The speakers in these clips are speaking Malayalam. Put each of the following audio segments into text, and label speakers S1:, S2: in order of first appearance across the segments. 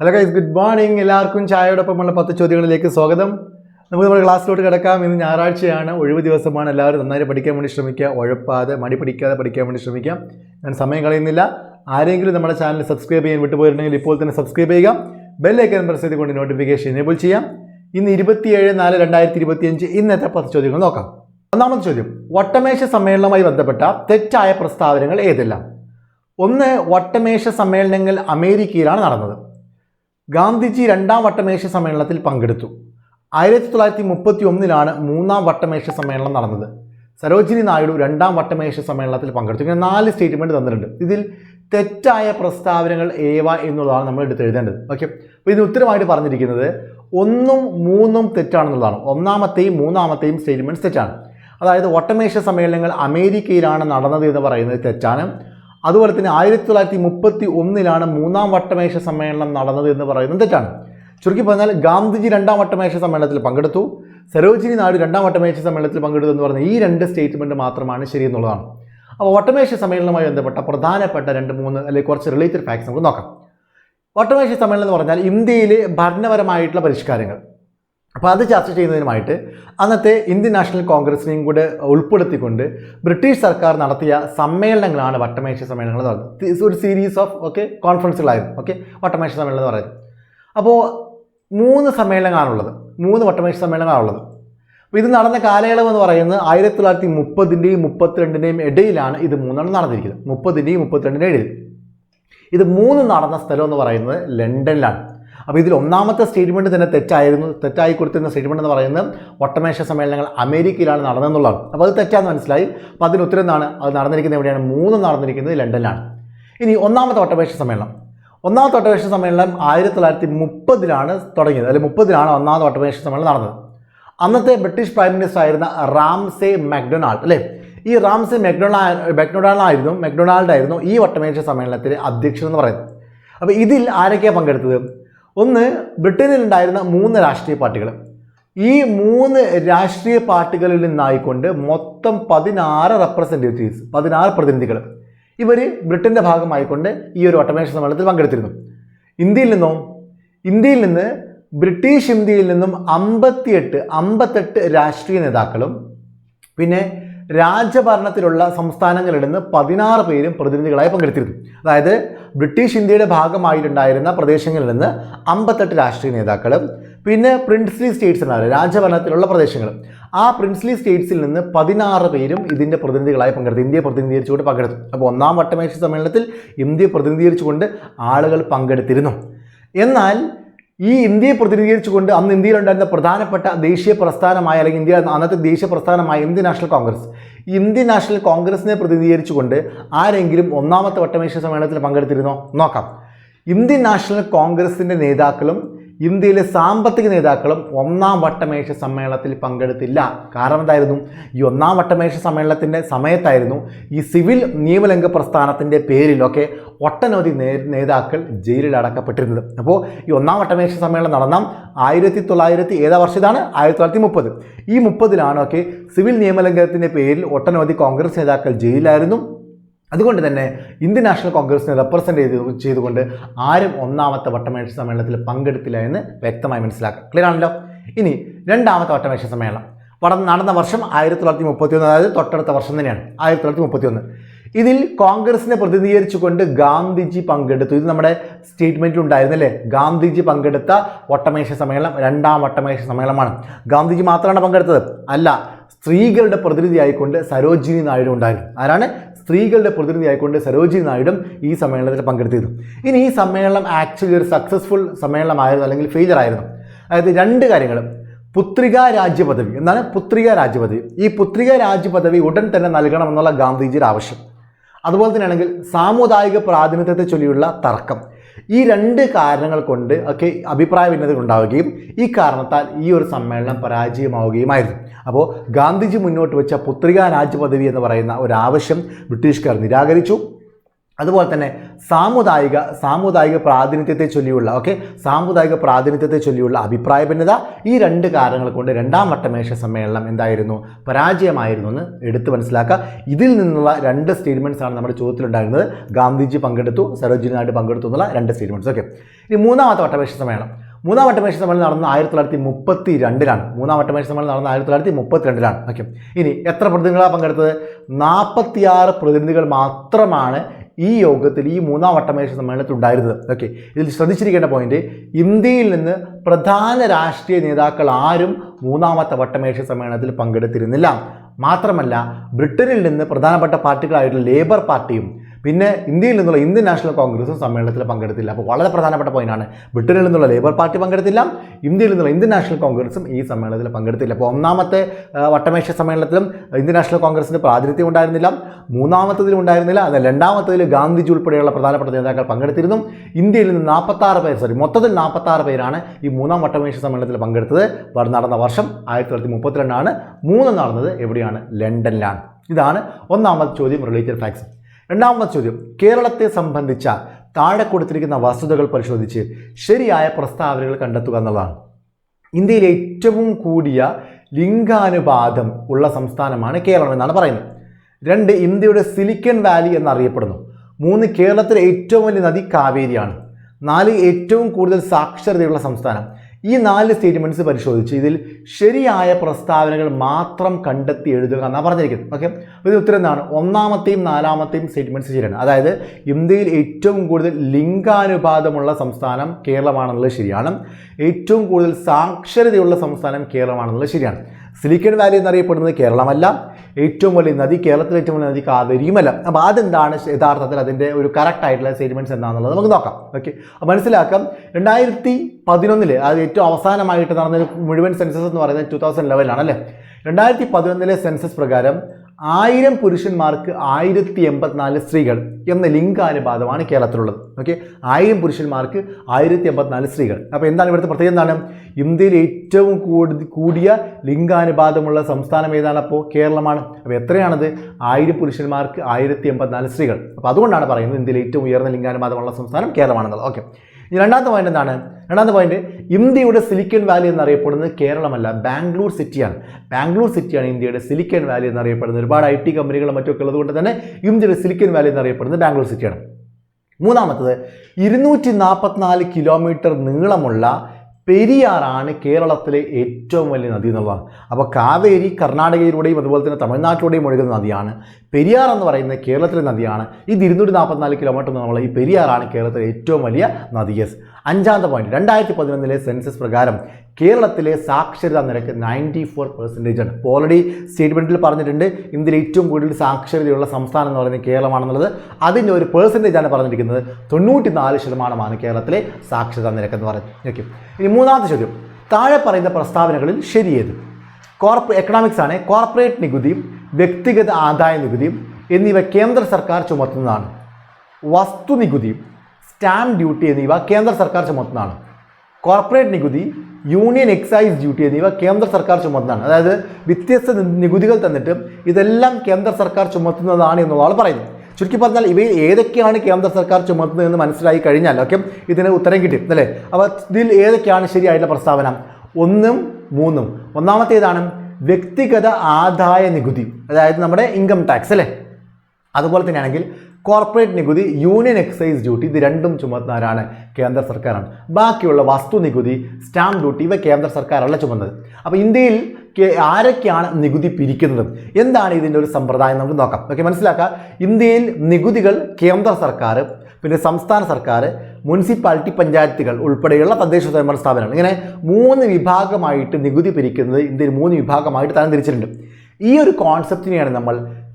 S1: ഹലോ ഗൈസ് ഗുഡ് മോർണിംഗ് എല്ലാവർക്കും ചായയോടൊപ്പമുള്ള പത്ത് ചോദ്യങ്ങളിലേക്ക് സ്വാഗതം. നമുക്ക് നമ്മുടെ ക്ലാസ്സിലോട്ട് കിടക്കാം. ഇന്ന് ഞായറാഴ്ചയാണ്. ഒഴിവ് ദിവസമാണ്. എല്ലാവരും നന്നായി പഠിക്കാൻ വേണ്ടി ശ്രമിക്കുക. ഉഴപ്പാതെ മടി പിടിക്കാതെ പഠിക്കാൻ വേണ്ടി ശ്രമിക്കാം ഞാൻ സമയം കളയുന്നില്ല. ആരെങ്കിലും നമ്മുടെ ചാനൽ സബ്സ്ക്രൈബ് ചെയ്യാൻ വിട്ടുപോയിട്ടുണ്ടെങ്കിൽ ഇപ്പോൾ തന്നെ സബ്സ്ക്രൈബ് ചെയ്യുക. ബെല്ലൈക്കൻ പ്രസ് ചെയ്തുകൊണ്ട് നോട്ടിഫിക്കേഷൻ എനേബിൾ ചെയ്യാം ഇന്ന് ഇരുപത്തിയേഴ് നാല് രണ്ടായിരത്തി ഇരുപത്തിയഞ്ച് ഇന്നത്തെ പത്ത് ചോദ്യങ്ങൾ നോക്കാം. ഒന്നാമത്തെ ചോദ്യം. വട്ടമേശ സമ്മേളനവുമായി ബന്ധപ്പെട്ട തെറ്റായ പ്രസ്താവനകൾ ഏതെല്ലാം? ഒന്ന് വട്ടമേശ സമ്മേളനങ്ങൾ അമേരിക്കയിലാണ് നടന്നത്. ഗാന്ധിജി രണ്ടാം വട്ടമേശ സമ്മേളനത്തിൽ പങ്കെടുത്തു. ആയിരത്തി തൊള്ളായിരത്തി മുപ്പത്തി ഒന്നിലാണ് മൂന്നാം വട്ടമേശ സമ്മേളനം നടന്നത്. സരോജിനി നായിഡു രണ്ടാം വട്ടമേശ സമ്മേളനത്തിൽ പങ്കെടുത്തു. ഇങ്ങനെ നാല് സ്റ്റേറ്റ്മെന്റ് തന്നിട്ടുണ്ട്. ഇതിൽ തെറ്റായ പ്രസ്താവനകൾ ഏവ എന്നുള്ളതാണ് നമ്മൾ എടുത്ത് എഴുതേണ്ടത് ഓക്കെ? അപ്പോൾ ഇതിന് ഉത്തരമായിട്ട് പറഞ്ഞിരിക്കുന്നത് ഒന്നും മൂന്നും തെറ്റാണെന്നുള്ളതാണ്. ഒന്നാമത്തെയും മൂന്നാമത്തെയും സ്റ്റേറ്റ്മെന്റ്സ് തെറ്റാണ്. അതായത് വട്ടമേശ സമ്മേളനങ്ങൾ അമേരിക്കയിലാണ് നടന്നത് എന്ന് പറയുന്നത് തെറ്റാണ്. അതുപോലെ തന്നെ ആയിരത്തി തൊള്ളായിരത്തി മുപ്പത്തി ഒന്നിലാണ് മൂന്നാം വട്ടമേശ സമ്മേളനം നടന്നത് എന്ന് പറയുന്നത് തെറ്റാണ്. ചുരുക്കി പറഞ്ഞാൽ ഗാന്ധിജി രണ്ടാം വട്ടമേശ സമ്മേളനത്തിൽ പങ്കെടുത്തു സരോജിനി നായിഡു രണ്ടാം വട്ടമേശ സമ്മേളനത്തിൽ പങ്കെടുത്തു എന്ന് പറഞ്ഞ ഈ രണ്ട് സ്റ്റേറ്റ്മെന്റ് മാത്രമാണ് ശരി എന്നുള്ളതാണ് അപ്പോൾ വട്ടമേശ സമ്മേളനവുമായി ബന്ധപ്പെട്ട പ്രധാനപ്പെട്ട രണ്ട് മൂന്ന് അല്ലെങ്കിൽ കുറച്ച് റിലേറ്റഡ് ഫാക്ട്സ് നമുക്ക് നോക്കാം. വട്ടമേശ സമ്മേളനം എന്ന് പറഞ്ഞാൽ ഇന്ത്യയിലെ ഭരണപരമായിട്ടുള്ള പരിഷ്കാരങ്ങൾ. അപ്പോൾ അത് ചർച്ച ചെയ്യുന്നതിനുമായിട്ട് അന്നത്തെ ഇന്ത്യൻ നാഷണൽ കോൺഗ്രസിനെയും കൂടെ ഉൾപ്പെടുത്തിക്കൊണ്ട് ബ്രിട്ടീഷ് സർക്കാർ നടത്തിയ സമ്മേളനങ്ങളാണ് വട്ടമേശ സമ്മേളനങ്ങൾ എന്ന് പറയുന്നത്. ഒരു സീരീസ് ഓഫ് ഓക്കെ കോൺഫറൻസുകളായിരുന്നു ഓക്കെ വട്ടമേശ സമ്മേളനം എന്ന് പറയുന്നത്. അപ്പോൾ മൂന്ന് സമ്മേളനങ്ങളാണുള്ളത്. മൂന്ന് വട്ടമേശ സമ്മേളനങ്ങളാണുള്ളത്. അപ്പോൾ ഇത് നടന്ന കാലയളവ് എന്ന് പറയുന്നത് ആയിരത്തി തൊള്ളായിരത്തി മുപ്പതിന്റെയും മുപ്പത്തിരണ്ടിന്റെയും ഇടയിലാണ് ഇത് മൂന്നെണ്ണം നടന്നിരിക്കുന്നത്. മുപ്പതിന്റെയും മുപ്പത്തിരണ്ടിന്റെ ഇടയിൽ. ഇത് മൂന്ന് നടന്ന സ്ഥലം എന്ന് പറയുന്നത് ലണ്ടനിലാണ്. അപ്പോൾ ഇതിൽ ഒന്നാമത്തെ സ്റ്റേറ്റ്മെന്റ് തന്നെ തെറ്റായിരുന്നു. തെറ്റായി കൊടുത്തിരുന്ന സ്റ്റേറ്റ്മെന്റ് എന്ന് പറയുന്നത് വട്ടമേശ സമ്മേളനങ്ങൾ അമേരിക്കയിലാണ് നടന്നതെന്നുള്ളതാണ് അപ്പോൾ അത് തെറ്റാന്ന് മനസ്സിലായി. അപ്പോൾ അതിന് എന്താണ്? അത് നടന്നിരിക്കുന്നത് എവിടെയാണ്? മൂന്ന് നടന്നിരിക്കുന്നത് ലണ്ടനിലാണ്. ഇനി ഒന്നാമത്തെ വട്ടമേശ സമ്മേളനം. ഒന്നാമത്തെ വട്ടമേശ സമ്മേളനം ആയിരത്തി തൊള്ളായിരത്തി മുപ്പതിലാണ് തുടങ്ങിയത്. അല്ലെങ്കിൽ മുപ്പതിലാണ് ഒന്നാമത്തെ വട്ടമേശ സമ്മേളനം നടന്നത്. അന്നത്തെ ബ്രിട്ടീഷ് പ്രൈം മിനിസ്റ്റർ ആയിരുന്ന റാംസെ മക്ഡൊണാൾഡ് അല്ലേ? ഈ റാംസെ മെക്ഡൊണാ മെക്ഡൊണാൾഡ് ആയിരുന്നു മെക്ഡൊണാൾഡ് ആയിരുന്നു ഈ വട്ടമേശ സമ്മേളനത്തിലെ അധ്യക്ഷൻ എന്ന് പറയുന്നത്. അപ്പോൾ ഇതിൽ ആരൊക്കെയാണ് പങ്കെടുത്തത്? ഒന്ന് ബ്രിട്ടനിൽ ഉണ്ടായിരുന്ന മൂന്ന് രാഷ്ട്രീയ പാർട്ടികൾ. ഈ മൂന്ന് രാഷ്ട്രീയ പാർട്ടികളിൽ നിന്നായിക്കൊണ്ട് മൊത്തം പതിനാറ് റെപ്രസെന്റേറ്റീവ്സ് പതിനാറ് പ്രതിനിധികൾ ഇവർ ബ്രിട്ടന്റെ ഭാഗമായിക്കൊണ്ട് ഈ ഒരു ഓട്ടോമേഷൻ സമ്മേളനത്തിൽ പങ്കെടുത്തിരുന്നു. ഇന്ത്യയിൽ നിന്നോ? ഇന്ത്യയിൽ നിന്ന് ബ്രിട്ടീഷ് ഇന്ത്യയിൽ നിന്നും അമ്പത്തിയെട്ട് അമ്പത്തെട്ട് രാഷ്ട്രീയ നേതാക്കളും പിന്നെ രാജഭരണത്തിലുള്ള സംസ്ഥാനങ്ങളിൽ നിന്ന് പതിനാറ് പേരും പ്രതിനിധികളായി പങ്കെടുത്തിരുന്നു. അതായത് ബ്രിട്ടീഷ് ഇന്ത്യയുടെ ഭാഗമായിട്ടുണ്ടായിരുന്ന പ്രദേശങ്ങളിൽ നിന്ന് അമ്പത്തെട്ട് രാഷ്ട്രീയ നേതാക്കളും പിന്നെ പ്രിൻസ്ലി സ്റ്റേറ്റ്സ് ഉണ്ടാവില്ല രാജഭരണത്തിലുള്ള പ്രദേശങ്ങൾ ആ പ്രിൻസ്ലി സ്റ്റേറ്റ്സിൽ നിന്ന് പതിനാറ് പേരും ഇതിന്റെ പ്രതിനിധികളായി പങ്കെടുത്തു. ഇന്ത്യയെ പ്രതിനിധീകരിച്ചുകൊണ്ട് പങ്കെടുത്തു. അപ്പോൾ ഒന്നാം വട്ടമേശ സമ്മേളനത്തിൽ ഇന്ത്യയെ പ്രതിനിധീകരിച്ചുകൊണ്ട് ആളുകൾ പങ്കെടുത്തിരുന്നു. എന്നാൽ ഈ ഇന്ത്യയെ പ്രതിനിധീകരിച്ചുകൊണ്ട് അന്ന് ഇന്ത്യയിലുണ്ടായിരുന്ന പ്രധാനപ്പെട്ട ദേശീയ പ്രസ്ഥാനമായ അല്ലെങ്കിൽ ഇന്ത്യ അന്നത്തെ ദേശീയ പ്രസ്ഥാനമായ Indian national Congress. Indian national കോൺഗ്രസിനെ പ്രതിനിധീകരിച്ചുകൊണ്ട് ആരെങ്കിലും ഒന്നാമത്തെ വട്ടമേശ സമ്മേളനത്തിൽ പങ്കെടുത്തിരുന്നോ? നോക്കാം. ഇന്ത്യൻ നാഷണൽ കോൺഗ്രസിന്റെ നേതാക്കളും ഇന്ത്യയിലെ സാമ്പത്തിക നേതാക്കളും ഒന്നാം വട്ടമേശ സമ്മേളനത്തിൽ പങ്കെടുത്തില്ല. കാരണം എന്തായിരുന്നു? ഈ ഒന്നാം വട്ടമേശ സമ്മേളനത്തിന്റെ സമയത്തായിരുന്നു ഈ സിവിൽ നിയമലംഘ പ്രസ്ഥാനത്തിന്റെ പേരിലൊക്കെ ഒട്ടനവധി നേതാക്കൾ ജയിലിൽ അടക്കപ്പെട്ടിരുന്നത്. അപ്പോൾ ഈ ഒന്നാം വട്ടമേശ സമ്മേളനം നടന്ന ആയിരത്തി തൊള്ളായിരത്തി ഏതാ വർഷത്താണ് ആയിരത്തി തൊള്ളായിരത്തി മുപ്പത്. ഈ മുപ്പതിലാണ് ഒക്കെ സിവിൽ നിയമലംഘനത്തിന്റെ പേരിൽ ഒട്ടനവധി കോൺഗ്രസ് നേതാക്കൾ ജയിലിലായിരുന്നു. അതുകൊണ്ട് തന്നെ ഇന്ത്യൻ നാഷണൽ കോൺഗ്രസിനെ റെപ്രസെന്റ് ചെയ്ത് ചെയ്തുകൊണ്ട് ആരും ഒന്നാമത്തെ വട്ടമേശ സമ്മേളനത്തിൽ പങ്കെടുത്തില്ല എന്ന് വ്യക്തമായി മനസ്സിലാക്കാം. ക്ലിയർ ആണല്ലോ? ഇനി രണ്ടാമത്തെ വട്ടമേശ സമ്മേളനം. വട നടന്ന വർഷം ആയിരത്തി തൊള്ളായിരത്തി മുപ്പത്തിയൊന്ന് അതായത് തൊട്ടടുത്ത വർഷം തന്നെയാണ് ആയിരത്തി തൊള്ളായിരത്തി മുപ്പത്തി ഒന്ന് ഇതിൽ കോൺഗ്രസിനെ പ്രതിനിധീകരിച്ചുകൊണ്ട് ഗാന്ധിജി പങ്കെടുത്തു. ഇത് നമ്മുടെ സ്റ്റേറ്റ്മെന്റിൽ ഉണ്ടായിരുന്നല്ലേ? ഗാന്ധിജി പങ്കെടുത്ത വട്ടമേശ സമ്മേളനം രണ്ടാം വട്ടമേശ സമ്മേളനമാണ്. ഗാന്ധിജി മാത്രമാണ് പങ്കെടുത്തത്? അല്ല സ്ത്രീകളുടെ പ്രതിനിധി ആയിക്കൊണ്ട് സരോജിനി നായിഡു ഉണ്ടായിരുന്നു. ആരാണ്? സ്ത്രീകളുടെ പ്രതിനിധി ആയിക്കൊണ്ട് സരോജിനി നായിഡും ഈ സമ്മേളനത്തിൽ പങ്കെടുത്തിരുന്നു. ഇനി ഈ സമ്മേളനം ആക്ച്വലി ഒരു സക്സസ്ഫുൾ സമ്മേളനമായിരുന്നു അല്ലെങ്കിൽ ഫെയിലർ ആയിരുന്നു. അതായത് രണ്ട് കാര്യങ്ങൾ. പുത്രിക രാജ്യപദവി എന്നാണ് പുത്രിക രാജ്യപദവി ഈ പുത്രിക രാജ്യപദവി ഉടൻ തന്നെ നൽകണമെന്നുള്ള ഗാന്ധിജിയുടെ ആവശ്യം. അതുപോലെ തന്നെയാണെങ്കിൽ സാമുദായിക പ്രാതിനിധ്യത്തെ ചൊല്ലിയുള്ള തർക്കം. ഈ രണ്ട് കാരണങ്ങൾ കൊണ്ട് ഒക്കെ അഭിപ്രായ ഭിന്നതകൾ ഉണ്ടാവുകയും ഈ കാരണത്താൽ ഈ ഒരു സമ്മേളനം പരാജയമാവുകയുമായിരുന്നു. അപ്പോൾ ഗാന്ധിജി മുന്നോട്ട് വെച്ച പുത്രിക രാജ്യപദവി എന്ന് പറയുന്ന ഒരു ആവശ്യം ബ്രിട്ടീഷുകാർ നിരാകരിച്ചു. അതുപോലെ തന്നെ സാമുദായിക സാമുദായിക പ്രാതിനിധ്യത്തെ ചൊല്ലിയുള്ള ഓക്കെ സാമുദായിക പ്രാതിനിധ്യത്തെ ചൊല്ലിയുള്ള അഭിപ്രായ ഭിന്നത ഈ രണ്ട് കാരണങ്ങൾ കൊണ്ട് രണ്ടാം വട്ടമേശ സമ്മേളനം എന്തായിരുന്നു? പരാജയമായിരുന്നു എന്ന് എടുത്തു മനസ്സിലാക്കുക. ഇതിൽ നിന്നുള്ള രണ്ട് സ്റ്റേറ്റ്മെന്റ്സ് ആണ് നമ്മുടെ ചോദ്യത്തിലുണ്ടായിരുന്നത്. ഗാന്ധിജി പങ്കെടുത്തു സരോജിനി നായിഡു പങ്കെടുത്തു എന്നുള്ള രണ്ട് സ്റ്റേറ്റ്മെന്റ്സ് ഓക്കെ ഇനി മൂന്നാമത്തെ വട്ടമേശ സമ്മേളനം. മൂന്നാം വട്ടമേശ സമ്മേളനം നടന്ന ആയിരത്തി തൊള്ളായിരത്തി മുപ്പത്തി രണ്ടിലാണ് മൂന്നാം വട്ടമേശ സമ്മേളനം നടന്ന ആയിരത്തി തൊള്ളായിരത്തി മുപ്പത്തി രണ്ടിലാണ് ഓക്കെ. ഇനി എത്ര പ്രതിനിധികളാണ് പങ്കെടുത്തത്? നാൽപ്പത്തിയാറ് പ്രതിനിധികൾ മാത്രമാണ് ഈ യോഗത്തിൽ ഈ മൂന്നാം വട്ടമേശ സമ്മേളനത്തിൽ ഉണ്ടായിരുന്നത്. ഓക്കെ. ഇതിൽ ശ്രദ്ധിച്ചിരിക്കേണ്ട പോയിന്റ് ഇന്ത്യയിൽ നിന്ന് പ്രധാന രാഷ്ട്രീയ നേതാക്കൾ ആരും മൂന്നാമത്തെ വട്ടമേശ സമ്മേളനത്തിൽ പങ്കെടുത്തിരുന്നില്ല. മാത്രമല്ല ബ്രിട്ടനിൽ നിന്ന് പ്രധാനപ്പെട്ട പാർട്ടികളായിട്ടുള്ള ലേബർ പാർട്ടിയും പിന്നെ ഇന്ത്യയിൽ നിന്നുള്ള ഇന്ത്യൻ നാഷണൽ കോൺഗ്രസും സമ്മേളനത്തിൽ പങ്കെടുത്തില്ല. അപ്പോൾ വളരെ പ്രധാനപ്പെട്ട പോയിന്റാണ് ബ്രിട്ടനിൽ നിന്നുള്ള ലേബർ പാർട്ടി പങ്കെടുത്തില്ല. ഇന്ത്യയിൽ നിന്നുള്ള ഇന്ത്യൻ നാഷണൽ കോൺഗ്രസും ഈ സമ്മേളനത്തിൽ പങ്കെടുത്തില്ല. അപ്പോൾ ഒന്നാമത്തെ വട്ടമേശ സമ്മേളനത്തിലും ഇന്ത്യൻ നാഷണൽ കോൺഗ്രസിന് പ്രാതിനിധ്യം ഉണ്ടായിരുന്നില്ല. മൂന്നാമത്തതിലും ഉണ്ടായിരുന്നില്ല. അത് രണ്ടാമത്തതിൽ ഗാന്ധിജി ഉൾപ്പെടെയുള്ള പ്രധാനപ്പെട്ട നേതാക്കൾ പങ്കെടുത്തിരുന്നു. ഇന്ത്യയിൽ നിന്ന് നാൽപ്പത്താറ് പേർ സോറി മൊത്തത്തിൽ നാൽപ്പത്താറ് പേരാണ് ഈ മൂന്നാം വട്ടമേശ സമ്മേളനത്തിൽ പങ്കെടുത്തത്. നടന്ന വർഷം ആയിരത്തി തൊള്ളായിരത്തി മുപ്പത്തിരണ്ടാണ്. മൂന്ന് നടന്നത് എവിടെയാണ്? ലണ്ടനിലാണ്. ഇതാണ് ഒന്നാമത്തെ ചോദ്യം റിലേറ്റഡ് ഫാക്ട്സ് രണ്ടാമത്തെ ചോദ്യം. കേരളത്തെ സംബന്ധിച്ച താഴെ കൊടുത്തിരിക്കുന്ന വസ്തുതകൾ പരിശോധിച്ച് ശരിയായ പ്രസ്താവനകൾ കണ്ടെത്തുക എന്നുള്ളതാണ്. ഇന്ത്യയിൽ ഏറ്റവും കൂടിയ ലിംഗാനുപാതം ഉള്ള സംസ്ഥാനമാണ് കേരളം എന്നാണ് പറയുന്നത്. രണ്ട് ഇന്ത്യയുടെ സിലിക്കൺ വാലി എന്നറിയപ്പെടുന്നു. മൂന്ന് കേരളത്തിലെ ഏറ്റവും വലിയ നദി കാവേരിയാണ്. നാല് ഏറ്റവും കൂടുതൽ സാക്ഷരതയുള്ള സംസ്ഥാനം. ഈ നാല് സ്റ്റേറ്റ്മെന്റ്സ് പരിശോധിച്ച് ഇതിൽ ശരിയായ പ്രസ്താവനകൾ മാത്രം കണ്ടെത്തി എഴുതുക എന്നാണ് പറഞ്ഞിരിക്കുന്നത്. ഓക്കെ അപ്പോൾ ഇത് ഉത്തരം എന്താണ്? ഒന്നാമത്തെയും നാലാമത്തെയും സ്റ്റേറ്റ്മെന്റ്സ് ശരിയാണ്. അതായത് ഇന്ത്യയിൽ ഏറ്റവും കൂടുതൽ ലിംഗാനുപാതമുള്ള സംസ്ഥാനം കേരളമാണെന്നുള്ളത് ശരിയാണ്. ഏറ്റവും കൂടുതൽ സാക്ഷരതയുള്ള സംസ്ഥാനം കേരളമാണെന്നുള്ളത് ശരിയാണ്. സിലിക്കൺ വാലി എന്നറിയപ്പെടുന്നത് കേരളമല്ല. ഏറ്റവും വലിയ നദി കേരളത്തിലെ ഏറ്റവും വലിയ നദി കാവേരിയുമല്ല. അപ്പോൾ അതെന്താണ് യഥാർത്ഥത്തിൽ അതിന്റെ ഒരു കറക്റ്റ് ആയിട്ടുള്ള സ്റ്റേറ്റ്മെന്റ്സ് എന്താണെന്നുള്ളത് നമുക്ക് നോക്കാം. ഓക്കെ അപ്പോൾ മനസ്സിലാക്കാം. രണ്ടായിരത്തി പതിനൊന്നിൽ അത് ഏറ്റവും അവസാനമായിട്ട് നടന്ന മുഴുവൻ സെൻസസ് എന്ന് പറയുന്നത് ടു തൗസൻഡ് ലെവലാണ് അല്ലേ? രണ്ടായിരത്തി പതിനൊന്നിലെ സെൻസസ് പ്രകാരം ആയിരം പുരുഷന്മാർക്ക് ആയിരത്തി എൺപത്തിനാല് സ്ത്രീകൾ എന്ന ലിംഗാനുപാതമാണ് കേരളത്തിലുള്ളത്. ഓക്കെ ആയിരം പുരുഷന്മാർക്ക് ആയിരത്തി എൺപത്തിനാല് സ്ത്രീകൾ. അപ്പോൾ എന്താണ് ഇവിടുത്തെ പ്രത്യേകത? എന്താണ്? ഇന്ത്യയിൽ ഏറ്റവും കൂടുതൽ കൂടിയ ലിംഗാനുപാതമുള്ള സംസ്ഥാനം ഏതാണ് അപ്പോൾ? കേരളമാണ്. അപ്പോൾ എത്രയാണത്? ആയിരം പുരുഷന്മാർക്ക് ആയിരത്തി എൺപത്തിനാല് സ്ത്രീകൾ. അപ്പോൾ അതുകൊണ്ടാണ് പറയുന്നത് ഇന്ത്യയിൽ ഏറ്റവും ഉയർന്ന ലിംഗാനുപാതമുള്ള സംസ്ഥാനം കേരളമാണെന്നുള്ളത്. ഓക്കെ ഇനി രണ്ടാമത്തെ പോയിന്റ് എന്താണ്? രണ്ടാമത്തെ പോയിന്റ് ഇന്ത്യയുടെ സിലിക്കൺ വാലി എന്നറിയപ്പെടുന്നത് കേരളമല്ല ബാംഗ്ലൂർ സിറ്റിയാണ് ബാംഗ്ലൂർ സിറ്റിയാണ് ഇന്ത്യയുടെ സിലിക്കൺ വാലി എന്നറിയപ്പെടുന്നത്. ഒരുപാട് ഐ ടി കമ്പനികളും മറ്റൊക്കെ ഉള്ളതുകൊണ്ട് തന്നെ ഇന്ത്യയുടെ സിലിക്കൺ വാലി എന്നറിയപ്പെടുന്നത് ബാംഗ്ലൂർ സിറ്റിയാണ് മൂന്നാമത്തത് ഇരുന്നൂറ്റി നാൽപ്പത്തിനാല് കിലോമീറ്റർ നീളമുള്ള പെരിയാറാണ് കേരളത്തിലെ ഏറ്റവും വലിയ നദി എന്നുള്ളതാണ്. അപ്പോൾ കാവേരി കർണാടകയിലൂടെയും അതുപോലെ തന്നെ തമിഴ്നാട്ടിലൂടെയും ഒഴുകുന്ന നദിയാണ്. പെരിയാർ എന്ന് പറയുന്നത് കേരളത്തിലെ നദിയാണ്. ഇത് ഇരുന്നൂറ്റി നാൽപ്പത്തിനാല് കിലോമീറ്റർ നമ്മൾ ഈ പെരിയാറാണ് കേരളത്തിലെ ഏറ്റവും വലിയ നദി. അഞ്ചാമത്തെ പോയിന്റ് രണ്ടായിരത്തി പതിനൊന്നിലെ സെൻസസ് പ്രകാരം കേരളത്തിലെ സാക്ഷരതാ നിരക്ക് നയന്റി ഫോർ പെർസെന്റേജ് ആണ്. ഇപ്പോൾ ഓൾറെഡി സ്റ്റേറ്റ്മെന്റിൽ പറഞ്ഞിട്ടുണ്ട്. ഇന്ത്യയിൽ ഏറ്റവും കൂടുതൽ സാക്ഷരതയുള്ള സംസ്ഥാനം എന്ന് പറയുന്നത് കേരളമാണെന്നുള്ളത്. അതിന്റെ ഒരു പെർസെന്റേജ് ആണ് പറഞ്ഞിരിക്കുന്നത്. തൊണ്ണൂറ്റി നാല് ശതമാനമാണ് കേരളത്തിലെ സാക്ഷരതാ നിരക്ക് എന്ന് പറയുന്നത്. ഓക്കെ ഇനി മൂന്നാമത്തെ ചോദ്യം. താഴെ പറയുന്ന പ്രസ്താവനകളിൽ ശരിയേത്? കോർപ്പ എക്കണോമിക്സ് ആണ് കോർപ്പറേറ്റ് നികുതിയും വ്യക്തിഗത ആദായ നികുതിയും എന്നിവ കേന്ദ്ര സർക്കാർ ചുമത്തുന്നതാണ്. വസ്തുനികുതിയും സ്റ്റാമ്പ് ഡ്യൂട്ടി എന്നിവ കേന്ദ്ര സർക്കാർ ചുമത്തുന്നതാണ്. കോർപ്പറേറ്റ് നികുതി യൂണിയൻ എക്സൈസ് ഡ്യൂട്ടി എന്നിവ കേന്ദ്ര സർക്കാർ ചുമത്തുന്നതാണ്. അതായത് വ്യത്യസ്ത നികുതികൾ തന്നിട്ട് ഇതെല്ലാം കേന്ദ്ര സർക്കാർ ചുമത്തുന്നതാണ് എന്നുള്ളതാണ് പറയുന്നത്. ചുരുക്കി പറഞ്ഞാൽ ഇവയിൽ ഏതൊക്കെയാണ് കേന്ദ്ര സർക്കാർ ചുമത്തുന്നതെന്ന് മനസ്സിലായി കഴിഞ്ഞാൽ ഓക്കെ ഇതിന് ഉത്തരം കിട്ടി അല്ലേ? അപ്പോൾ ഇതിൽ ഏതൊക്കെയാണ് ശരിയായിട്ടുള്ള പ്രസ്താവന? ഒന്നും മൂന്നും. ഒന്നാമത്തേതാണ് വ്യക്തിഗത ആദായ നികുതി അതായത് നമ്മുടെ ഇൻകം ടാക്സ് അല്ലേ? അതുപോലെ തന്നെയാണെങ്കിൽ കോർപ്പറേറ്റ് നികുതി യൂണിയൻ എക്സൈസ് ഡ്യൂട്ടി ഇത് രണ്ടും ചുമത്തുന്നവരാണ് കേന്ദ്ര സർക്കാരാണ്. ബാക്കിയുള്ള വസ്തു നികുതി സ്റ്റാമ്പ് ഡ്യൂട്ടി ഇവ കേന്ദ്ര സർക്കാരല്ല ചുമന്നത്. അപ്പോൾ ഇന്ത്യയിൽ ആരൊക്കെയാണ് നികുതി പിരിക്കുന്നത് എന്താണ് ഇതിന്റെ ഒരു സമ്പ്രദായം നമുക്ക് നോക്കാം. ഓക്കെ മനസ്സിലാക്കുക ഇന്ത്യയിൽ നികുതികൾ കേന്ദ്ര സർക്കാർ പിന്നെ സംസ്ഥാന സർക്കാർ മുനിസിപ്പാലിറ്റി പഞ്ചായത്തുകൾ ഉൾപ്പെടെയുള്ള തദ്ദേശ സ്വയംഭരണ സ്ഥാപനങ്ങൾ. ഇങ്ങനെ മൂന്ന് വിഭാഗമായിട്ട് നികുതി പിരിക്കുന്നത് ഇന്ത്യയിൽ മൂന്ന് വിഭാഗമായിട്ട് തരം തിരിച്ചിട്ടുണ്ട്. ഈ ഒരു കോൺസെപ്റ്റിനെയാണ് നമ്മൾ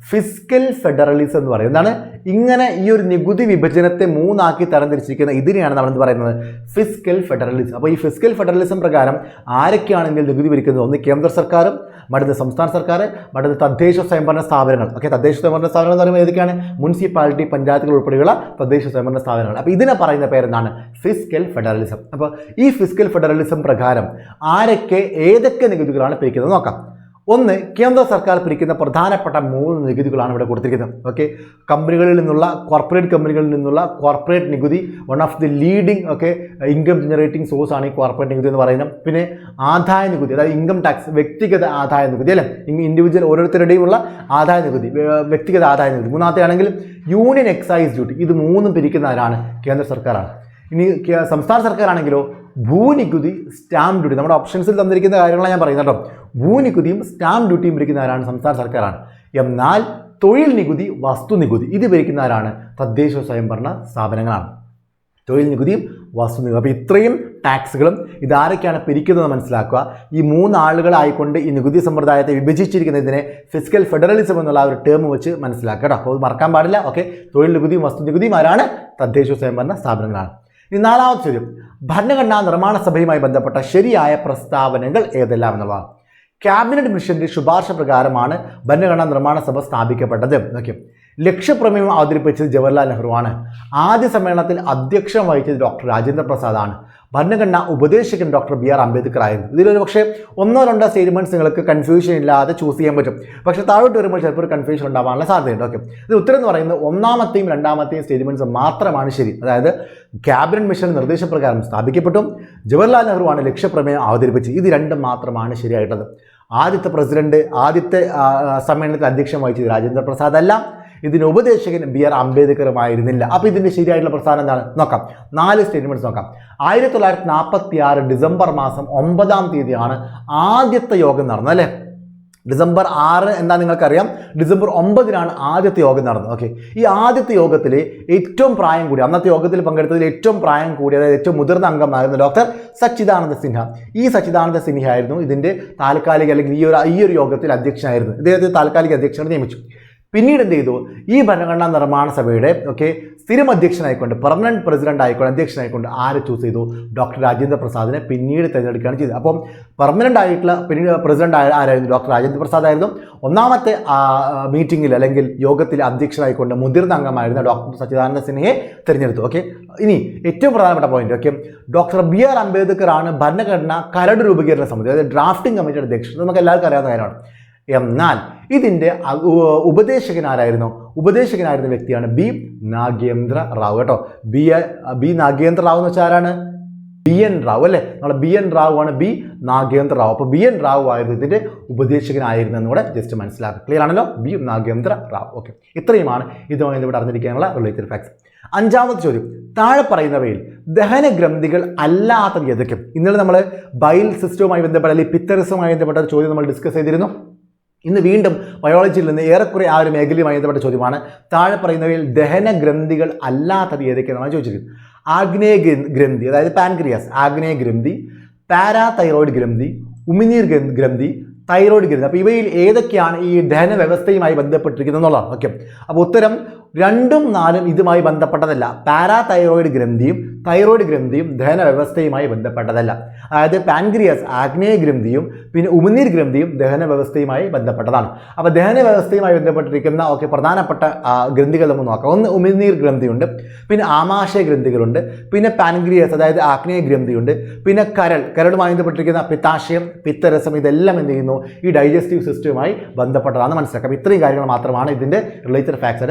S1: ഫിസ്ക്കൽ ഫെഡറലിസം എന്ന് പറയുന്നത് എന്താണ്? ഇങ്ങനെ ഈ ഒരു നികുതി വിഭജനത്തെ മൂന്നാക്കി തരംതിരിച്ചിരിക്കുന്ന ഇതിനെയാണ് നമ്മൾ എന്ത് പറയുന്നത്? ഫിസ്ക്കൽ ഫെഡറലിസം അപ്പോൾ ഈ ഫിസ്ക്കൽ ഫെഡറലിസം പ്രകാരം ആരൊക്കെയാണ് ഇന്ത്യയിൽ നികുതി പിരിക്കുന്നത് ഒന്ന് കേന്ദ്ര സർക്കാരും മറ്റൊന്ന് സംസ്ഥാന സർക്കാർ മറ്റൊന്ന് തദ്ദേശ സ്വയംഭരണ സ്ഥാപനങ്ങൾ. ഓക്കെ തദ്ദേശ സ്വയംഭരണ സ്ഥാപനങ്ങൾ എന്ന് പറയുമ്പോൾ ഏതൊക്കെയാണ്? മുനിസിപ്പാലിറ്റി പഞ്ചായത്തുകൾ ഉൾപ്പെടെയുള്ള തദ്ദേശ സ്വയംഭരണ സ്ഥാപനങ്ങൾ. അപ്പോൾ ഇതിനെ പറയുന്ന പേരെന്താണ്? ഫിസ്ക്കൽ ഫെഡറലിസം അപ്പോൾ ഈ ഫിസ്ക്കൽ ഫെഡറലിസം പ്രകാരം ആരൊക്കെ ഏതൊക്കെ നികുതികളാണ് പിരിക്കുന്നത് നോക്കാം. ഒന്ന് കേന്ദ്ര സർക്കാർ പിരിക്കുന്ന പ്രധാനപ്പെട്ട മൂന്ന് നികുതികളാണ് ഇവിടെ കൊടുത്തിരിക്കുന്നത്. ഓക്കെ കമ്പനികളിൽ നിന്നുള്ള കോർപ്പറേറ്റ് കമ്പനികളിൽ നിന്നുള്ള കോർപ്പറേറ്റ് നികുതി വൺ ഓഫ് ദി ലീഡിംഗ് ഒക്കെ ഇൻകം ജനറേറ്റിംഗ് സോഴ്സ് ആണ് ഈ കോർപ്പറേറ്റ് നികുതി എന്ന് പറയുന്നത്. പിന്നെ ആദായ നികുതി അതായത് ഇൻകം ടാക്സ് വ്യക്തിഗത ആദായ നികുതി അല്ലേ? ഇൻഡിവിജ്വൽ ഓരോരുത്തരുടെയും ഉള്ള ആദായ നികുതി വ്യക്തിഗത ആദായ നികുതി. മൂന്നാമത്തെ ആണെങ്കിൽ യൂണിയൻ എക്സൈസ് ഡ്യൂട്ടി ഇത് മൂന്നും പിരിക്കുന്നവരാണ് കേന്ദ്ര സർക്കാരാണ്. ഇനി സംസ്ഥാന സർക്കാരാണെങ്കിലോ ഭൂനികുതി സ്റ്റാമ്പ് ഡ്യൂട്ടി നമ്മുടെ ഓപ്ഷൻസിൽ തന്നിരിക്കുന്ന കാര്യങ്ങളാണ് ഞാൻ പറയുന്നത് കേട്ടോ. ഭൂനികുതിയും സ്റ്റാമ്പ് ഡ്യൂട്ടിയും ഭരിക്കുന്ന ആരാണ്? സംസ്ഥാന സർക്കാരാണ്. എന്നാൽ തൊഴിൽ നികുതി വസ്തു നികുതി ഇത് ഭരിക്കുന്ന ആരാണ്? തദ്ദേശ സ്വയംഭരണ സ്ഥാപനങ്ങളാണ്. തൊഴിൽ നികുതിയും വസ്തു നികുതി അപ്പോൾ ഇത്രയും ടാക്സുകളും ഇതാരൊക്കെയാണ് പിരിക്കുന്നത് മനസ്സിലാക്കുക. ഈ മൂന്നാളുകളായിക്കൊണ്ട് ഈ നികുതി സമ്പ്രദായത്തെ വിഭജിച്ചിരിക്കുന്നതിനെ ഫിസിക്കൽ ഫെഡറലിസം എന്നുള്ള ഒരു ടേം വെച്ച് മനസ്സിലാക്കുക കേട്ടോ. അപ്പോൾ മറക്കാൻ പാടില്ല. ഓക്കെ തൊഴിൽ നികുതിയും വസ്തു നികുതിയും ആരാണ്? തദ്ദേശ സ്വയംഭരണ സ്ഥാപനങ്ങളാണ്. ഇനി നാലാമത്തെ ചോദ്യം. ഭരണഘടനാ നിർമ്മാണ സഭയുമായി ബന്ധപ്പെട്ട ശരിയായ പ്രസ്താവനകൾ ഏതെല്ലാം എന്നുള്ളതാണ് ക്യാബിനറ്റ് മിഷന്റെ ശുപാർശ പ്രകാരമാണ് ഭരണഘടനാ നിർമ്മാണ സഭ സ്ഥാപിക്കപ്പെട്ടത്. നോക്കിയും. ലക്ഷ്യപ്രമേയം അവതരിപ്പിച്ചത് ജവഹർലാൽ നെഹ്റുവാണ്. ആദ്യ സമ്മേളനത്തിൽ അധ്യക്ഷം വഹിച്ചത് ഡോക്ടർ രാജേന്ദ്ര പ്രസാദാണ്. ഭരണഘടനാ ഉപദേശകൻ ഡോക്ടർ ബി ആർ അംബേദ്കർ ആയിരുന്നു ഇതിലൊരു പക്ഷേ ഒന്നോ രണ്ടോ സ്റ്റേറ്റ്മെന്റ്സ് നിങ്ങൾക്ക് കൺഫ്യൂഷൻ ഇല്ലാതെ ചൂസ് ചെയ്യാൻ പറ്റും. പക്ഷേ താഴോട്ട് വരുമ്പോൾ ചിലപ്പോൾ ഒരു കൺഫ്യൂഷൻ ഉണ്ടാവാനുള്ള സാധ്യതയുണ്ട്. ഓക്കെ ഇത് ഉത്തരം എന്ന് പറയുന്നത് ഒന്നാമത്തെയും രണ്ടാമത്തെയും സ്റ്റേറ്റ്മെന്റ്സ് മാത്രമാണ് ശരി. അതായത് ക്യാബിനറ്റ് മിഷൻ നിർദ്ദേശപ്രകാരം സ്ഥാപിക്കപ്പെട്ടു. ജവഹർലാൽ നെഹ്റുവാണ് ലക്ഷ്യപ്രമേയം അവതരിപ്പിച്ചത്. ഇത് രണ്ടും മാത്രമാണ് ശരിയായിട്ടുള്ളത്. ആദ്യത്തെ പ്രസിഡന്റ് ആദ്യത്തെ സമ്മേളനത്തിൽ അധ്യക്ഷം വഹിച്ചത് രാജേന്ദ്ര പ്രസാദ് അല്ല. ഇതിന് ഉപദേശകൻ ബി ആർ അംബേദ്കറുമായിരുന്നില്ല. അപ്പോൾ ഇതിന്റെ ശരിയായിട്ടുള്ള പ്രസ്ഥാനം എന്താണ്? നോക്കാം. നാല് സ്റ്റേറ്റ്മെന്റ്സ് നോക്കാം. ആയിരത്തി തൊള്ളായിരത്തി നാൽപ്പത്തി ആറ് ഡിസംബർ മാസം ഒമ്പതാം തീയതിയാണ് ആദ്യത്തെ യോഗം നടന്നത് അല്ലേ? ഡിസംബർ ആറ് എന്താ നിങ്ങൾക്കറിയാം? ഡിസംബർ ഒമ്പതിനാണ് ആദ്യത്തെ യോഗം നടന്നത്. ഓക്കെ. ഈ ആദ്യത്തെ യോഗത്തിൽ ഏറ്റവും പ്രായം കൂടി അന്നത്തെ യോഗത്തിൽ പങ്കെടുത്തതിൽ ഏറ്റവും പ്രായം കൂടി അതായത് ഏറ്റവും മുതിർന്ന അംഗമായിരുന്നു ഡോക്ടർ സച്ചിദാനന്ദ സിൻഹ. ഈ സച്ചിദാനന്ദ സിൻഹ ആയിരുന്നു ഇതിന്റെ താൽക്കാലിക അല്ലെങ്കിൽ ഈ ഒരു ഈ ഒരു യോഗത്തിൽ അധ്യക്ഷനായിരുന്നു ഇദ്ദേഹത്തെ താൽക്കാലിക അധ്യക്ഷനെ നിയമിച്ചു. പിന്നീട് എന്ത് ചെയ്തു? ഈ ഭരണഘടനാ നിർമ്മാണ സഭയുടെ ഓക്കെ സ്ഥിരം അധ്യക്ഷനായിക്കൊണ്ട് പെർമനന്റ് പ്രസിഡന്റ് ആയിക്കൊണ്ട് അധ്യക്ഷനായിക്കൊണ്ട് ആരെ ചൂസ് ചെയ്തു? ഡോക്ടർ രാജേന്ദ്ര പ്രസാദിനെ പിന്നീട് തിരഞ്ഞെടുക്കുകയാണ് ചെയ്തത്. അപ്പം പെർമനന്റ് ആയിട്ടുള്ള പിന്നീട് പ്രസിഡന്റ് ആയ ആരായിരുന്നു? ഡോക്ടർ രാജേന്ദ്ര പ്രസാദ് ആയിരുന്നു. ഒന്നാമത്തെ മീറ്റിംഗിൽ അല്ലെങ്കിൽ യോഗത്തിൽ അധ്യക്ഷനായിക്കൊണ്ട് മുതിർന്ന അംഗമായിരുന്ന ഡോക്ടർ സച്ചിദാനന്ദ സിൻഹയെ തിരഞ്ഞെടുത്തു. ഓക്കെ ഇനി ഏറ്റവും പ്രധാനപ്പെട്ട point okay doctor B R Ambedkar ആണ് ഭരണഘടന കരട് രൂപീകരണ സമിതി അതായത് ഡ്രാഫ്റ്റിംഗ് കമ്മിറ്റിയുടെ അധ്യക്ഷൻ. നമുക്ക് എല്ലാവർക്കും അറിയാവുന്ന കാര്യമാണ്. എന്നാൽ ഇതിന്റെ ഉപദേശകനാരായിരുന്നു? ഉപദേശകനായിരുന്ന വ്യക്തിയാണ് ബി നാഗേന്ദ്ര റാവു കേട്ടോ. ബി ബി നാഗേന്ദ്ര റാവു എന്ന് വെച്ചാൽ ആരാണ്? ബി എൻ റാവു അല്ലേ? നമ്മുടെ ബി എൻ റാവു ആണ് ബി നാഗേന്ദ്ര റാവു. അപ്പോൾ ബി എൻ റാവു ആയിരുന്നു ഇതിന്റെ ഉപദേശകനായിരുന്നു കൂടെ ജസ്റ്റ് മനസ്സിലാക്കുക ക്ലിയർ ആണല്ലോ? ബി നാഗേന്ദ്ര റാവു. ഓക്കെ ഇത്രയുമാണ് ഇതുമായി ഇവിടെ അറിഞ്ഞിരിക്കാനുള്ള റിലേറ്റഡ് ഫാക്ട്സ് അഞ്ചാമത്തെ ചോദ്യം. താഴെ പറയുന്നവയിൽ ദഹന ഗ്രന്ഥികൾ അല്ലാത്തത് ഏതൊക്കെ ഇന്നലെ നമ്മൾ ബൈൽ സിസ്റ്റവുമായി ബന്ധപ്പെട്ട അല്ലെങ്കിൽ പിത്തരസവുമായി ബന്ധപ്പെട്ട ഒരു ചോദ്യം നമ്മൾ ഡിസ്കസ് ചെയ്തിരുന്നു. ഇന്ന് വീണ്ടും ബയോളജിയിൽ നിന്ന് ഏറെക്കുറെ ആ ഒരു മേഖലയുമായി ബന്ധപ്പെട്ട ചോദ്യമാണ്. താഴെ പറയുന്നവയിൽ ദഹന ഗ്രന്ഥികൾ അല്ലാത്തത് ഏതൊക്കെയാണ് ചോദിച്ചിരിക്കുന്നത് ആഗ്നേയ ഗ്രന്ഥി- അതായത് പാൻക്രിയാസ് ആഗ്നേയ ഗ്രന്ഥി പാരാതൈറോയിഡ് ഗ്രന്ഥി ഉമിനീർ ഗ്രന്ഥി തൈറോയിഡ് ഗ്രന്ഥി. അപ്പോൾ ഇവയിൽ ഏതൊക്കെയാണ് ഈ ദഹന വ്യവസ്ഥയുമായി ബന്ധപ്പെട്ടിരിക്കുന്നത് എന്നുള്ളതാണ്. ഓക്കെ. അപ്പോൾ ഉത്തരം രണ്ടും നാലും ഇതുമായി ബന്ധപ്പെട്ടതല്ല. പാരാതൈറോയിഡ് ഗ്രന്ഥിയും തൈറോയിഡ് ഗ്രന്ഥിയും ദഹന വ്യവസ്ഥയുമായി ബന്ധപ്പെട്ടതല്ല. അതായത് പാൻക്രിയാസ് ആഗ്നേയ ഗ്രന്ഥിയും പിന്നെ ഉമിനീർ ഗ്രന്ഥിയും ദഹന വ്യവസ്ഥയുമായി ബന്ധപ്പെട്ടതാണ്. അപ്പോൾ ദഹന വ്യവസ്ഥയുമായി ബന്ധപ്പെട്ടിരിക്കുന്ന ഓക്കെ പ്രധാനപ്പെട്ട ഗ്രന്ഥികൾ നമുക്ക് നോക്കാം. ഒന്ന് ഉമിനീർ ഗ്രന്ഥിയുണ്ട് പിന്നെ ആമാശയ ഗ്രന്ഥികളുണ്ട് പിന്നെ പാൻക്രിയാസ് അതായത് ആഗ്നേയ ഗ്രന്ഥിയുണ്ട് പിന്നെ കരൾ. കരളുമായി ബന്ധപ്പെട്ടിരിക്കുന്ന പിത്താശയം പിത്തരസം ഇതെല്ലാം എന്ത് ചെയ്യുന്നു? ഈ ഡൈജസ്റ്റീവ് സിസ്റ്റവുമായി ബന്ധപ്പെട്ടതാണ് മനസ്സിലാക്കാം. ഇത്രയും കാര്യങ്ങൾ മാത്രമാണ് ഇതിന്റെ റിലേറ്റഡ് ഫാക്ട്സ്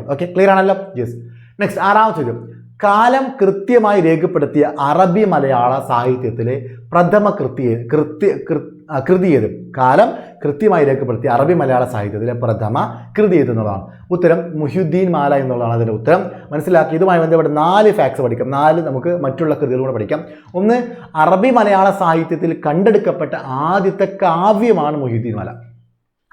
S1: അറിഞ്ഞിരിക്കേണ്ടത് ഓക്കെ ക്ലിയർ ആണല്ലോ? യെസ് നെക്സ്റ്റ് ആറാമത്തെ ചോദ്യം. കാലം കൃത്യമായി രേഖപ്പെടുത്തിയ അറബി മലയാള സാഹിത്യത്തിലെ പ്രഥമ കൃത്യ കൃത്യ കൃതി ഏത്? കാലം കൃത്യമായി രേഖപ്പെടുത്തിയ അറബി മലയാള സാഹിത്യത്തിലെ പ്രഥമ കൃതി ഏത് എന്നുള്ളതാണ്. ഉത്തരം മുഹ്യുദ്ദീൻ മാല എന്നുള്ളതാണ് അതിന്റെ ഉത്തരം. മനസ്സിലാക്കി ഇതുമായി ബന്ധപ്പെട്ട് നാല് ഫാക്ട്സ് പഠിക്കാം. നാല് നമുക്ക് മറ്റുള്ള കൃതികൾ കൂടെ പഠിക്കാം. ഒന്ന് അറബി മലയാള സാഹിത്യത്തിൽ കണ്ടെടുക്കപ്പെട്ട ആദ്യത്തെ കാവ്യമാണ് മുഹ്യുദ്ദീൻ മാല.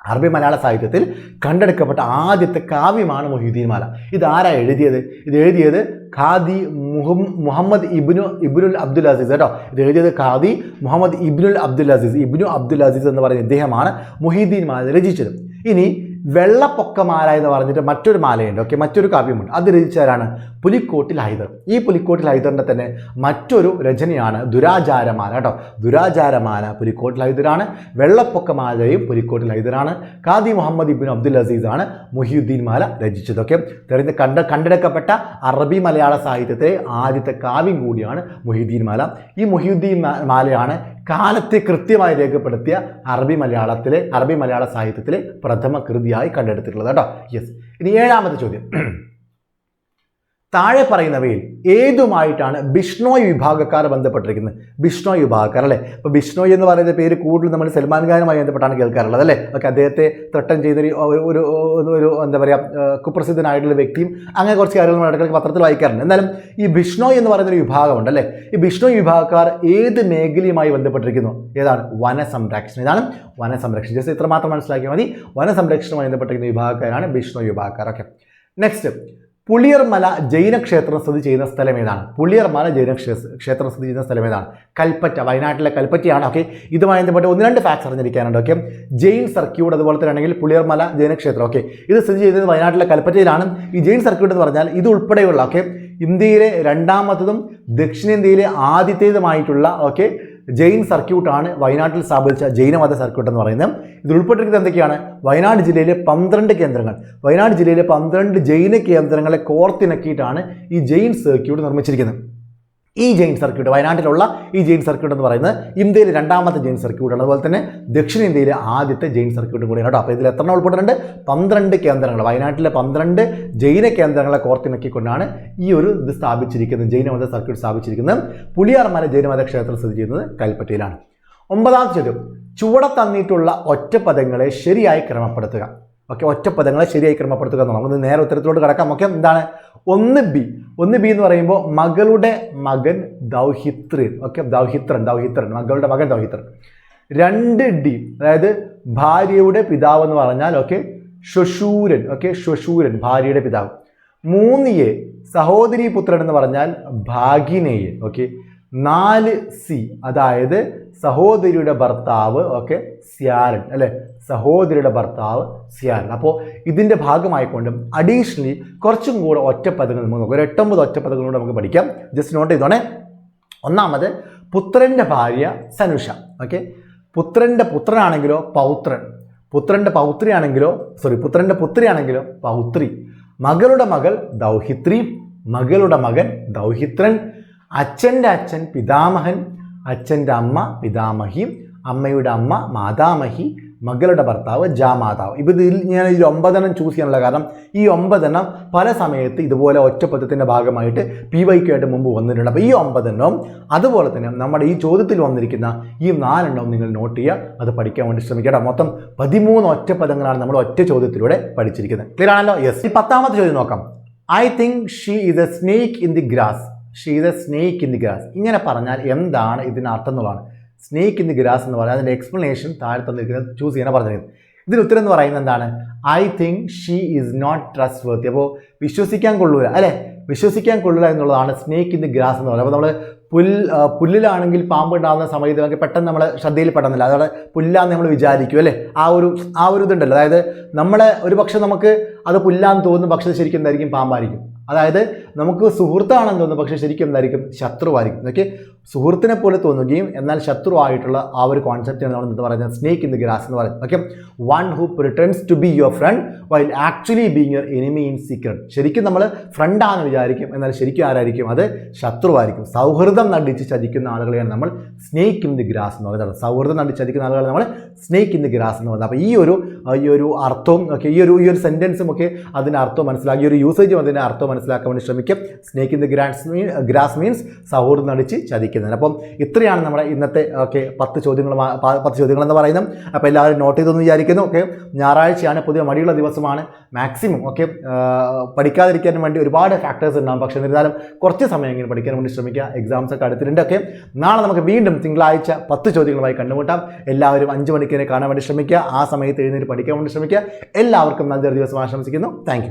S1: അറബി മലയാള സാഹിത്യത്തിൽ കണ്ടെടുക്കപ്പെട്ട ആദ്യത്തെ കാവ്യമാണ് മൊഹീദ്ദീൻ മാല. ഇത് ആരാ എഴുതിയത്? ഇത് എഴുതിയത് ഖാദി മുഹം മുഹമ്മദ് ഇബ്നു ഇബ്നുൽ അബ്ദുൽ അസീസ് കേട്ടോ. ഇത് എഴുതിയത് ഖാദി മുഹമ്മദ് ഇബ്നുൽ അബ്ദുൽ അസീസ് ഇബ്നു അബ്ദുൽ അസീസ് എന്ന് പറയുന്ന ഇദ്ദേഹമാണ് മൊഹീദ്ദീൻ മാല രചിച്ചത്. ഇനി വെള്ളപ്പൊക്കമാല എന്ന് പറഞ്ഞിട്ട് മറ്റൊരു മാലയുണ്ട്. ഓക്കെ മറ്റൊരു കാവ്യമുണ്ട്. അത് രചിച്ചവരാണ് പുലിക്കോട്ടിൽ ഹൈദർ. ഈ പുലിക്കോട്ടിൽ ഹൈദറിന്റെ തന്നെ മറ്റൊരു രചനയാണ് ദുരാചാരമാല കേട്ടോ. ദുരാചാരമാല പുലിക്കോട്ടിൽ ഹൈദറാണ് വെള്ളപ്പൊക്കമാലയും പുലിക്കോട്ടിൽ ഹൈദറാണ് കാദി മുഹമ്മദ് ഇബിൻ അബ്ദുൽ അസീസാണ് മുഹിയുദ്ദീൻ മാല രചിച്ചത്. ഓക്കെ തെരഞ്ഞ കണ്ട കണ്ടെടുക്കപ്പെട്ട അറബി മലയാള സാഹിത്യത്തിലെ ആദ്യത്തെ കാവ്യം കൂടിയാണ് മുഹിയുദ്ദീൻ മാല. ഈ മുഹിയുദ്ദീൻ മാലയാണ് കാലത്തെ കൃത്യമായി രേഖപ്പെടുത്തിയ അറബി മലയാളത്തിലെ അറബി മലയാള സാഹിത്യത്തിലെ പ്രഥമ കൃതിയായി കണ്ടെടുത്തിട്ടുള്ളത് കേട്ടോ. യെസ് ഇനി ഏഴാമത്തെ ചോദ്യം. താഴെ പറയുന്നവയിൽ ഏതുമായിട്ടാണ് ബിഷ്ണോയ് വിഭാഗക്കാർ ബന്ധപ്പെട്ടിരിക്കുന്നത്? ബിഷ്ണോയ് വിഭാഗക്കാർ അല്ലേ? അപ്പോൾ ബിഷ്ണോയ് എന്ന് പറയുന്ന പേര് കൂടുതൽ നമ്മൾ സൽമാൻ ഖാനുമായി ബന്ധപ്പെട്ടാണ് കേൾക്കാറുള്ളത് അല്ലേ? ഓക്കെ അദ്ദേഹത്തെ ത്രട്ടൻ ചെയ്തൊരു ഒരു ഒരു എന്താ പറയുക കുപ്രസിദ്ധനായിട്ടുള്ള വ്യക്തിയും അങ്ങനെ കുറച്ച് കാര്യങ്ങൾ ഇടയ്ക്കിടയ്ക്ക് പത്രത്തിൽ വായിക്കാറുണ്ട്. എന്നാലും ഈ ബിഷ്ണോയ് എന്ന് പറയുന്ന ഒരു വിഭാഗമുണ്ട് അല്ലേ? ഈ ബിഷ്ണോയ് വിഭാഗക്കാർ ഏത് മേഖലയുമായി ബന്ധപ്പെട്ടിരിക്കുന്നു? ഏതാണ്? വനസംരക്ഷണം. ഇതാണ് വനസംരക്ഷണം. ജസ്റ്റ് ഇത്ര മാത്രം മനസ്സിലാക്കിയാൽ മതി. വനസംരക്ഷണവുമായി ബന്ധപ്പെട്ടിരിക്കുന്ന വിഭാഗക്കാരാണ് ബിഷ്ണോയ് വിഭാഗക്കാർ. Okay next. പുളിയർമല ജൈന ക്ഷേത്രം സ്ഥിതി ചെയ്യുന്ന സ്ഥലം ഏതാണ്? പുളിയർമല ജൈന ക്ഷേ- ക്ഷേത്രം സ്ഥിതി ചെയ്യുന്ന സ്ഥലം ഏതാണ്? കൽപ്പറ്റ വയനാട്ടിലെ കൽപ്പറ്റയാണ് ഓക്കെ ഇതുമായി ബന്ധപ്പെട്ട് ഒന്ന് രണ്ട് ഫാക്ട്സ് അറിഞ്ഞിരിക്കാനുണ്ട് ഓക്കെ ജെയിൻ സർക്യൂട്ട് അതുപോലെ തന്നെ ആണെങ്കിൽ പുളിയർമല ജൈന ക്ഷേത്രം ഓക്കെ ഇത് സ്ഥിതി ചെയ്യുന്നത് വയനാട്ടിലെ കൽപ്പറ്റയിലാണ്. ഈ ജെയിൻ സർക്യൂട്ട് എന്ന് പറഞ്ഞാൽ ഇത് ഉൾപ്പെടെയുള്ള ഓക്കെ ഇന്ത്യയിലെ രണ്ടാമത്തതും ദക്ഷിണേന്ത്യയിലെ ആദ്യത്തേതുമായിട്ടുള്ള ഓക്കെ ജെയിൻ സർക്യൂട്ട് ആണ് വയനാട്ടിൽ സ്ഥാപിച്ച ജൈനമത സർക്യൂട്ട് എന്ന് പറയുന്നത്. ഇതിൽ ഉൾപ്പെട്ടിരിക്കുന്നത് എന്തൊക്കെയാണ്? വയനാട് ജില്ലയിലെ പന്ത്രണ്ട് കേന്ദ്രങ്ങൾ. വയനാട് ജില്ലയിലെ പന്ത്രണ്ട് ജൈന കേന്ദ്രങ്ങളെ കോർത്തിണക്കിയിട്ടാണ് ഈ ജെയിൻ സർക്യൂട്ട് നിർമ്മിച്ചിരിക്കുന്നത്. ഈ ജെയിൻ സർക്യൂട്ട് വയനാട്ടിലുള്ള ഈ ജെയിൻ സർക്യൂട്ട് എന്ന് പറയുന്നത് ഇന്ത്യയിലെ രണ്ടാമത്തെ ജെയിൻ സർക്യൂട്ടാണ്. അതുപോലെ തന്നെ ദക്ഷിണേന്ത്യയിലെ ആദ്യത്തെ ജെയിൻ സർക്യൂട്ട് കൂടിയാണ് കേട്ടോ. അപ്പോൾ ഇതിൽ എത്ര ഉൾപ്പെട്ടിട്ടുണ്ട്? പന്ത്രണ്ട് കേന്ദ്രങ്ങൾ. വയനാട്ടിലെ പന്ത്രണ്ട് ജൈന കേന്ദ്രങ്ങളെ കോർത്തിണക്കിക്കൊണ്ടാണ് ഈ ഒരു ഇത് സ്ഥാപിച്ചിരിക്കുന്നത് ജൈനമത സർക്യൂട്ട് സ്ഥാപിച്ചിരിക്കുന്നത്. പുളിയാർമല ജൈനമത ക്ഷേത്രം സ്ഥിതി ചെയ്യുന്നത് കൽപ്പറ്റയിലാണ്. ഒമ്പതാം ചോദ്യം. ചുവടെ തന്നിട്ടുള്ള ഒറ്റപ്പദങ്ങളെ ശരിയായി ക്രമപ്പെടുത്തുക. ഓക്കെ ഒറ്റപ്പദങ്ങളെ ശരിയായി ക്രമപ്പെടുത്തുക എന്നുള്ളത് നമുക്ക് നേരെ ഉത്തരത്തിലോട്ട് കിടക്കാം. ഓക്കെ എന്താണ്? ഒന്ന് ബി. ഒന്ന് ബി എന്ന് പറയുമ്പോൾ മകളുടെ മകൻ ദൗഹിത്രൻ. ഓക്കെ ദൗഹിത്രൻ ദൗഹിത്രൻ. മകളുടെ മകൻ ദൗഹിത്രൻ. രണ്ട് ഡി. അതായത് ഭാര്യയുടെ പിതാവ് എന്ന് പറഞ്ഞാൽ ഓക്കെ ശ്വശൂരൻ. ഓക്കെ ശ്വശൂരൻ ഭാര്യയുടെ പിതാവ്. മൂന്ന് എ. സഹോദരി പുത്രൻ എന്ന് പറഞ്ഞാൽ ഭാഗിനേയൻ. ഓക്കെ നാല് സി. അതായത് സഹോദരിയുടെ ഭർത്താവ് ഓക്കെ സ്യാരൻ അല്ലേ? സഹോദരിയുടെ ഭർത്താവ് സ്യാരൻ. അപ്പോൾ ഇതിന്റെ ഭാഗമായിക്കൊണ്ടും അഡീഷണലി കുറച്ചും കൂടെ ഒറ്റപ്പദങ്ങൾ നമുക്ക് നോക്കാം. ഒരു എട്ടൊമ്പത് ഒറ്റപ്പദങ്ങളൂടെ നമുക്ക് പഠിക്കാം. ജസ്റ്റ് നോട്ട് ചെയ്തോണേ. ഒന്നാമത് പുത്രന്റെ ഭാര്യ സനുഷ ഓക്കെ പുത്രന്റെ പുത്രനാണെങ്കിലോ പൗത്രൻ. പുത്രന്റെ പൗത്രിയാണെങ്കിലോ സോറി പുത്രന്റെ പുത്രിയാണെങ്കിലോ പൗത്രി. മകളുടെ മകൾ ദൗഹിത്രി മകളുടെ മകൻ ദൗഹിത്രൻ. അച്ഛന്റെ അച്ഛൻ പിതാമഹൻ അച്ഛന്റെ അമ്മ പിതാമഹി അമ്മയുടെ അമ്മ മാതാമഹി മകളുടെ ഭർത്താവ് ജാമാതാവ്. ഇപ്പോൾ ഇതിൽ ഞാൻ ഈ ഒമ്പതെണ്ണം ചൂസ് ചെയ്യാനുള്ള കാരണം ഈ ഒമ്പതെണ്ണം പല സമയത്ത് ഇതുപോലെ ഒറ്റപ്പദത്തിന്റെ ഭാഗമായിട്ട് പി വൈക്കായിട്ട് മുമ്പ് വന്നിട്ടുണ്ട്. അപ്പോൾ ഈ ഒമ്പതെണ്ണവും അതുപോലെ തന്നെ നമ്മുടെ ഈ ചോദ്യത്തിൽ വന്നിരിക്കുന്ന ഈ നാലെണ്ണവും നിങ്ങൾ നോട്ട് ചെയ്യുക. അത് പഠിക്കാൻ വേണ്ടി ശ്രമിക്കട്ടെ മൊത്തം പതിമൂന്ന് ഒറ്റപ്പദങ്ങളാണ് നമ്മൾ ഒറ്റ ചോദ്യത്തിലൂടെ പഠിച്ചിരിക്കുന്നത്. ക്ലിയർ ആണല്ലോ? യെസ് ഈ പത്താമത്തെ ചോദ്യം നോക്കാം. I think she is a snake in the grass she is a snake in the grass ഇങ്ങനെ പറഞ്ഞാൽ എന്താണ് ഇതിനർത്ഥം എന്നുള്ളതാണ്. സ്നേക്ക് ഇൻ ദി ഗ്രാസ് എന്ന് പറഞ്ഞാൽ അതിന്റെ എക്സ്പ്ലനേഷൻ താഴെ തന്നിരിക്കുന്നത് ചൂസ് ചെയ്യാൻ പറഞ്ഞിരിക്കുന്നത് ഇതിന് ഉത്തരം എന്ന് പറയുന്നത് എന്താണ്? I think she is not trustworthy അപ്പോൾ വിശ്വസിക്കാൻ കൊള്ളൂല അല്ലേ? വിശ്വസിക്കാൻ കൊള്ളില്ല എന്നുള്ളതാണ് സ്നേക്ക് ഇൻ ദി ഗ്രാസ് എന്ന് പറയുന്നത്. അപ്പോൾ നമ്മൾ പുല്ല് പുല്ലിലാണെങ്കിൽ പാമ്പ് ഉണ്ടാകുന്ന സമയത്ത് നമുക്ക് പെട്ടെന്ന് നമ്മൾ ശ്രദ്ധയിൽ പെട്ടെന്നില്ല അതവിടെ പുല്ലാന്ന് നമ്മൾ വിചാരിക്കും അല്ലേ? ആ ഒരു ആ ഒരു ഇതുണ്ടല്ലോ. അതായത് നമ്മളെ ഒരു പക്ഷെ നമുക്ക് അത് പുല്ലാന്ന് തോന്നും പക്ഷെ ശരിക്കും എന്തായിരിക്കും? പാമ്പായിരിക്കും. അതായത് നമുക്ക് സുഹൃത്താണെന്ന് തോന്നുന്നു. പക്ഷേ ശരിക്കും എന്തായിരിക്കും? ശത്രുവായിരിക്കും. ഓക്കെ സുഹൃത്തിനെ പോലെ തോന്നുകയും എന്നാൽ ശത്രുവായിട്ടുള്ള ആ ഒരു കോൺസെപ്റ്റാണ് നമ്മൾ എന്ന് പറയുന്നത്. സ്നേക്ക് ഇൻ ദി ഗ്രാസ് എന്ന് പറയുന്നത്. Okay one who pretends to be your friend while actually being your enemy in secret ശരിക്കും നമ്മൾ ഫ്രണ്ടാണെന്ന് വിചാരിക്കും. എന്നാൽ ശരിക്കും ആരായിരിക്കും? അത് ശത്രുവായിരിക്കും. സൗഹൃദം നടിച്ച് ചതിക്കുന്ന ആളുകളെയാണ് നമ്മൾ സ്നേക്ക് ഇൻ ദി ഗ്രാസ് എന്ന് പറയുന്നത്. സൗഹൃദം നടിച്ച് ചതിക്കുന്ന ആളുകളെ നമ്മൾ സ്നേക്ക് ഇൻ ദി ഗ്രാസ് എന്ന് പറയുന്നത്. അപ്പോൾ ഈ ഒരു ഈ ഒരു അർത്ഥവും ഓക്കെ ഈ ഒരു ഈ ഒരു സെന്റൻസും ഒക്കെ അതിന്റെ അർത്ഥം മനസ്സിലാക്കി ഈ ഒരു യൂസേജും അതിന്റെ അർത്ഥം മനസ്സിലാക്കാൻ വേണ്ടി ശ്രമിക്കും snake in the grass mean grass means സൗഹൃദം നടിച്ച് ചതിക്കുന്നതിന് അപ്പം ഇത്രയാണ് നമ്മുടെ ഇന്നത്തെ ഓക്കെ പത്ത് ചോദ്യങ്ങൾ പത്ത് ചോദ്യങ്ങൾ എന്ന് പറയുന്നത്. അപ്പോൾ എല്ലാവരും നോട്ട് ചെയ്തെന്ന് വിചാരിക്കുന്നു ഓക്കെ. ഞായറാഴ്ചയാണ് പുതിയ മടിയുള്ള ദിവസമാണ്. മാക്സിമം ഓക്കെ പഠിക്കാതിരിക്കാൻ വേണ്ടി ഒരുപാട് ഫാക്ടേഴ്സ് ഉണ്ടാകും പക്ഷേ എന്നിരുന്നാലും കുറച്ച് സമയമെങ്കിലും പഠിക്കാൻ വേണ്ടി ശ്രമിക്കുക. എക്സാംസ് ഒക്കെ അടുത്തിട്ടുണ്ട് ഒക്കെ നാളെ നമുക്ക് വീണ്ടും തിങ്കളാഴ്ച പത്ത് ചോദ്യങ്ങളുമായി കണ്ടുമുട്ടാം. എല്ലാവരും അഞ്ച് മണിക്കിനെ കാണാൻ വേണ്ടി ശ്രമിക്കുക. ആ സമയത്ത് എഴുന്നേറ്റ് പഠിക്കാൻ വേണ്ടി ശ്രമിക്കുക. എല്ലാവർക്കും നല്ലൊരു ദിവസം ആശംസിക്കുന്നു. താങ്ക്